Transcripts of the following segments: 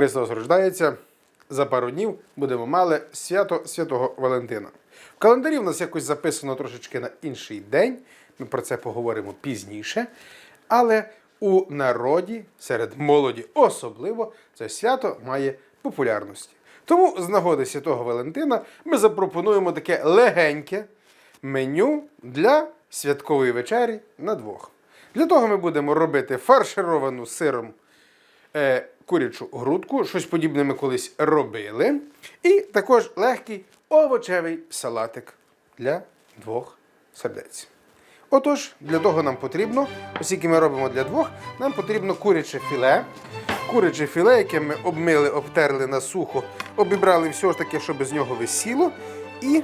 Христос рождається. За пару днів будемо мали свято Святого Валентина. В календарі в нас якось записано трошечки на інший день. Ми про це поговоримо пізніше. Але у народі, серед молоді особливо, це свято має популярності. Тому з нагоди Святого Валентина ми запропонуємо таке легеньке меню для святкової вечері на двох. Для того ми будемо робити фаршировану сиром е, курячу грудку, щось подібне ми колись робили. І також легкий овочевий салатик для двох сердець. Отож, для того нам потрібно, оскільки ми робимо для двох, нам потрібно куряче філе. Куряче філе, яке ми обмили, обтерли на сухо, обібрали все ж таки, щоб з нього висіло. І,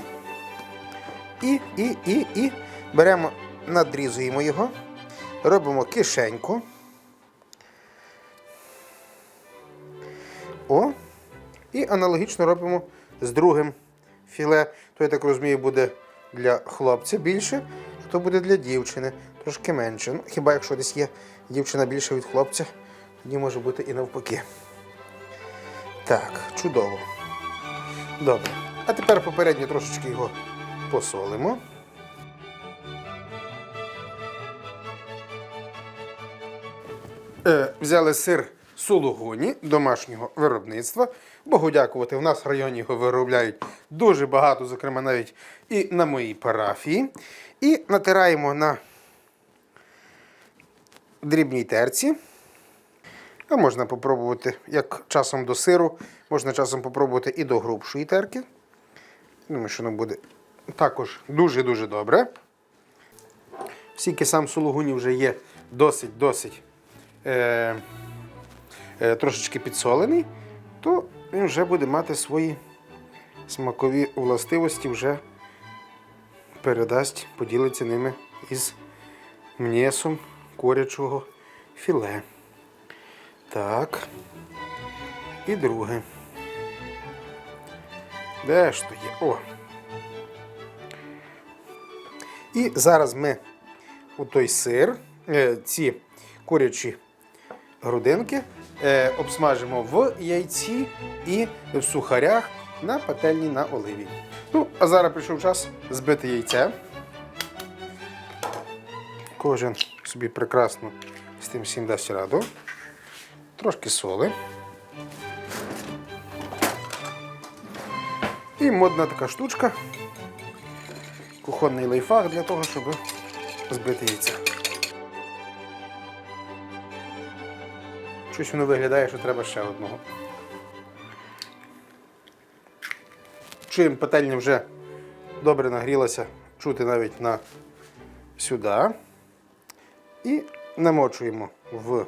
і, і, і, і беремо, надрізуємо його, робимо кишеньку. О. І аналогічно робимо з другим філе. То, я так розумію, буде для хлопця більше, а то буде для дівчини трошки менше. Ну, хіба якщо десь є дівчина більше від хлопця, тоді може бути і навпаки. Так, чудово. Добре. А тепер попередньо трошечки його посолимо. Е, взяли сир сулугуні домашнього виробництва. Богу дякувати, в нас в районі його виробляють дуже багато, зокрема навіть і на моїй парафії. І натираємо на дрібній терці. А можна попробувати, як часом до сиру, можна часом попробувати і до грубшої терки. Думаю, що воно буде також дуже-дуже добре. Скільки сам сулугуні вже є досить-досить е, трошечки підсолений, то він вже буде мати свої смакові властивості, вже передасть, поділиться ними із м'ясом курячого філе. Так. І друге. Де ж то є? О. І зараз ми у той сир, е, ці курячі грудинки е, обсмажимо в яйці і в сухарях на пательні на оливі. Ну, а зараз прийшов час збити яйце. Кожен собі прекрасно з тим всім дасть раду. Трошки соли. І модна така штучка. Кухонний лайфхак для того, щоб збити яйця. Щось воно виглядає, що треба ще одного. Чуємо, пательня вже добре нагрілася, чути навіть на сюди. І намочуємо в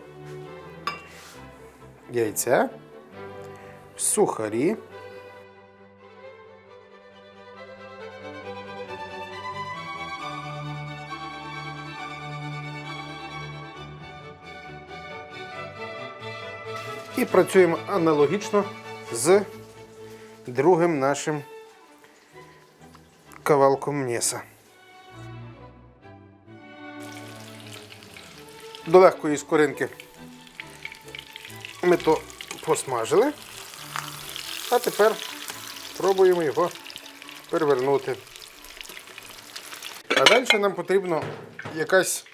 яйця, в сухарі. І працюємо аналогічно з другим нашим кавалком м'яса. До легкої скоринки ми то посмажили, а тепер пробуємо його перевернути. А далі нам потрібна якась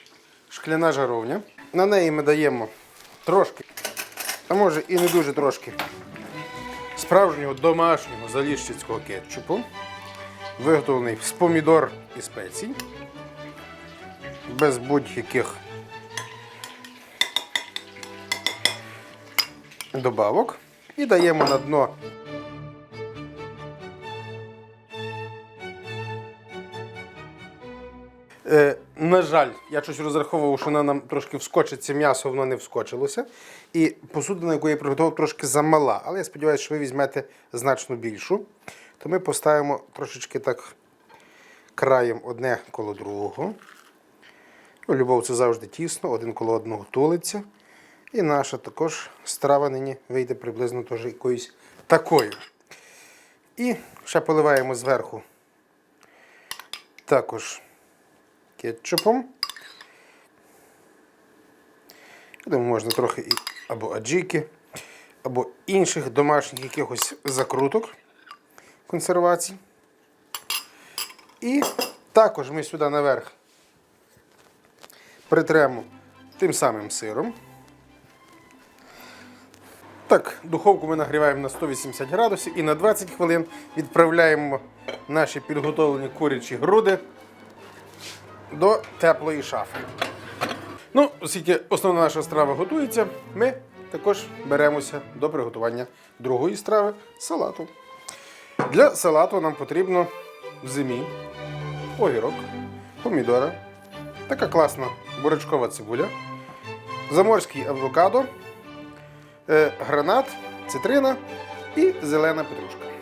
шкляна жаровня. На неї ми даємо трошки, а може і не дуже трошки, справжнього домашнього заліщицького кетчупу, виготовлений з помідор і спецій, без будь-яких добавок і даємо на дно. На жаль, я щось розраховував, що вона нам трошки вскочиться м'ясо, воно не вскочилося. І посудина, яку я приготував, трошки замала. Але я сподіваюся, що ви візьмете значно більшу. То ми поставимо трошечки так краєм одне коло другого. Ну, Любов це завжди тісно, один коло одного тулиться. І наша також страва нині вийде приблизно теж якоюсь такою. І ще поливаємо зверху також кетчупом. Думаю, можна трохи і або аджики. або інших домашніх якихось закруток консервацій. І також ми сюди наверх притремо тим самим сиром. Так, духовку ми нагріваємо на 180 градусів і на 20 хвилин відправляємо наші підготовлені курячі груди до теплої шафи. Ну, оскільки основна наша страва готується, ми також беремося до приготування другої страви салату. Для салату нам потрібно в зимі огірок, помідора, така класна бурячкова цибуля, заморський авокадо, е, гранат, цитрина і зелена петрушка.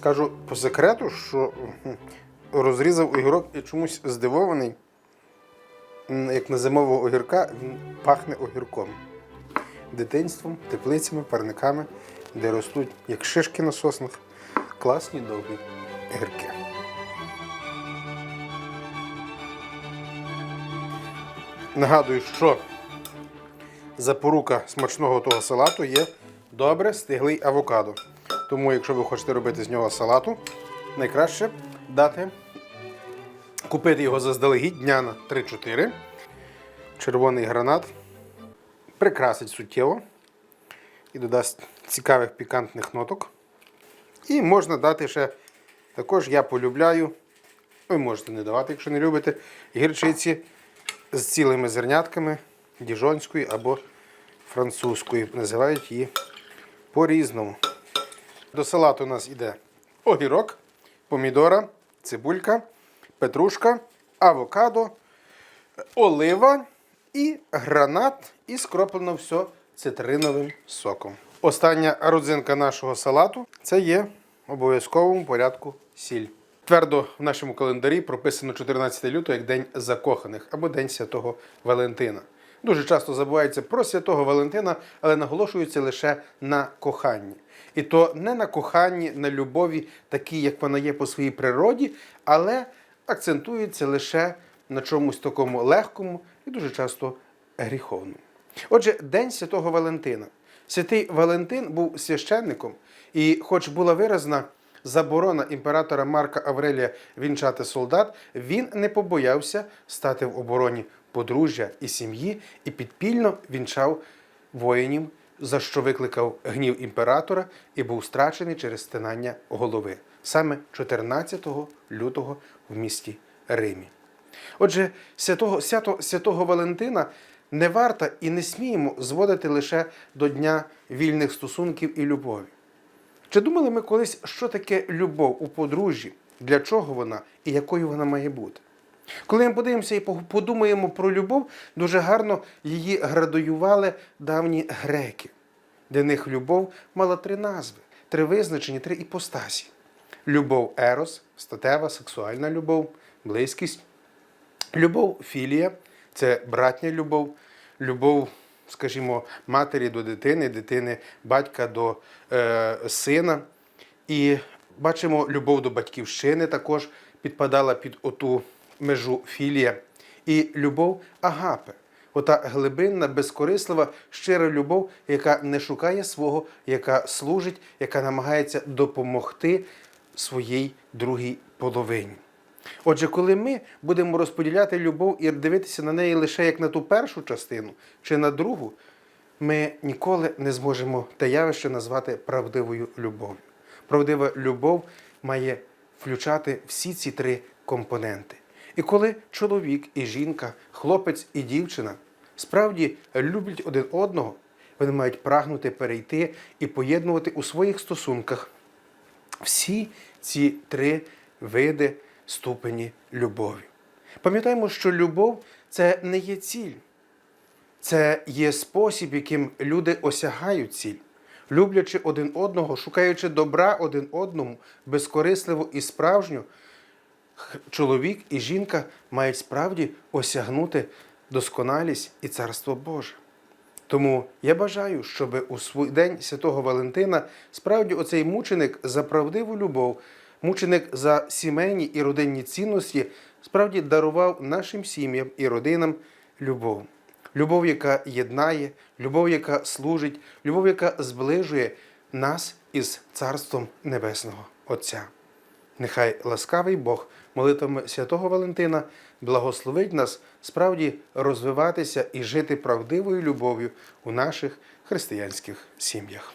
Скажу по секрету, що розрізав огірок і чомусь здивований. Як на зимового огірка, він пахне огірком. Дитинством, теплицями, парниками, де ростуть, як шишки на соснах, класні довгі огірки. Нагадую, що запорука смачного того салату є добре стиглий авокадо. Тому, якщо ви хочете робити з нього салату, найкраще дати купити його заздалегідь дня на 3-4. Червоний гранат прикрасить суттєво і додасть цікавих пікантних ноток. І можна дати ще, також я полюбляю, ви можете не давати, якщо не любите, гірчиці з цілими зернятками діжонської або французької. Називають її по-різному. До салату у нас йде огірок, помідора, цибулька, петрушка, авокадо, олива і гранат, і скроплено все цитриновим соком. Остання родзинка нашого салату це є в обов'язковому порядку сіль. Твердо в нашому календарі прописано 14 лютого як День закоханих або День Святого Валентина. Дуже часто забувається про святого Валентина, але наголошується лише на коханні. І то не на коханні, на любові, такій, як вона є по своїй природі, але акцентується лише на чомусь такому легкому і дуже часто гріховному. Отже, День Святого Валентина. Святий Валентин був священником, і, хоч була виразна заборона імператора Марка Аврелія вінчати солдат, він не побоявся стати в обороні подружжя і сім'ї і підпільно вінчав воїнів, за що викликав гнів імператора і був страчений через стинання голови саме 14 лютого в місті Римі. Отже, святого, свято, святого Валентина не варто і не сміємо зводити лише до Дня вільних стосунків і любові. Чи думали ми колись, що таке любов у подружжі, для чого вона і якою вона має бути? Коли ми подивимося і подумаємо про любов, дуже гарно її градуювали давні греки. Для них любов мала три назви, три визначення, три іпостасі. Любов ерос, статева, сексуальна любов, близькість. Любов філія це братня любов, любов, скажімо, матері до дитини, дитини, батька до е, сина. І бачимо, любов до батьківщини також підпадала під оту межу філія. І любов агапе. Ота глибинна, безкорислива, щира любов, яка не шукає свого, яка служить, яка намагається допомогти своїй другій половині. Отже, коли ми будемо розподіляти любов і дивитися на неї лише як на ту першу частину чи на другу, ми ніколи не зможемо те явище назвати правдивою любов'ю. Правдива любов має включати всі ці три компоненти. І коли чоловік і жінка, хлопець і дівчина справді люблять один одного, вони мають прагнути перейти і поєднувати у своїх стосунках всі ці три види ступені любові. Пам'ятаємо, що любов це не є ціль, це є спосіб, яким люди осягають ціль, люблячи один одного, шукаючи добра один одному, безкорисливо і справжньо, чоловік і жінка мають справді осягнути досконалість і царство Боже. Тому я бажаю, щоб у свій день святого Валентина справді оцей мученик за правдиву любов Мученик за сімейні і родинні цінності справді дарував нашим сім'ям і родинам любов. Любов, яка єднає, любов, яка служить, любов, яка зближує нас із Царством Небесного Отця. Нехай ласкавий Бог молитвами святого Валентина благословить нас справді розвиватися і жити правдивою любов'ю у наших християнських сім'ях.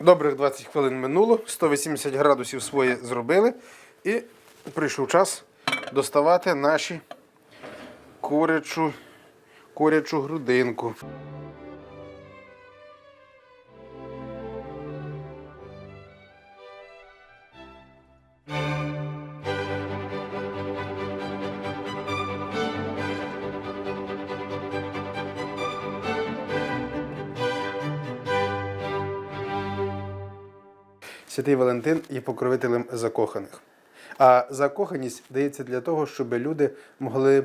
Добрих 20 хвилин минуло, 180 градусів своє зробили, і прийшов час доставати наші курячу, курячу грудинку. Святий Валентин є покровителем закоханих. А закоханість дається для того, щоб люди могли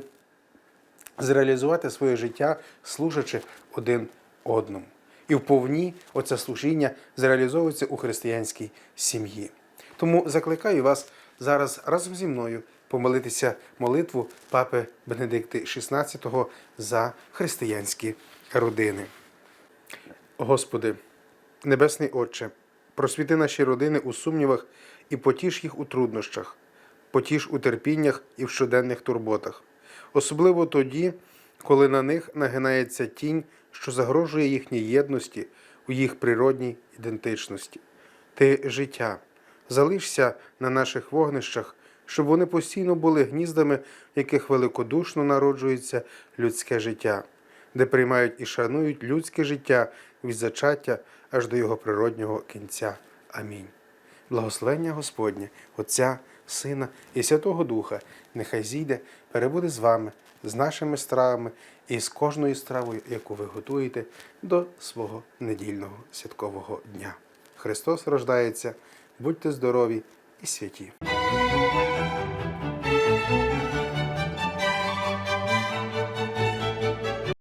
зреалізувати своє життя, служачи один одному. І вповні оце служіння зреалізовується у християнській сім'ї. Тому закликаю вас зараз разом зі мною помолитися молитву папи Бенедикти XVI за християнські родини. Господи, Небесний Отче, просвіти наші родини у сумнівах і потіш їх у труднощах, потіш у терпіннях і в щоденних турботах, особливо тоді, коли на них нагинається тінь, що загрожує їхній єдності у їх природній ідентичності. Ти життя, залишся на наших вогнищах, щоб вони постійно були гніздами, в яких великодушно народжується людське життя, де приймають і шанують людське життя від зачаття аж до його природнього кінця. Амінь. Благословення Господнє, Отця, Сина і Святого Духа, нехай зійде, перебуде з вами, з нашими стравами і з кожною стравою, яку ви готуєте до свого недільного святкового дня. Христос рождається, будьте здорові і святі.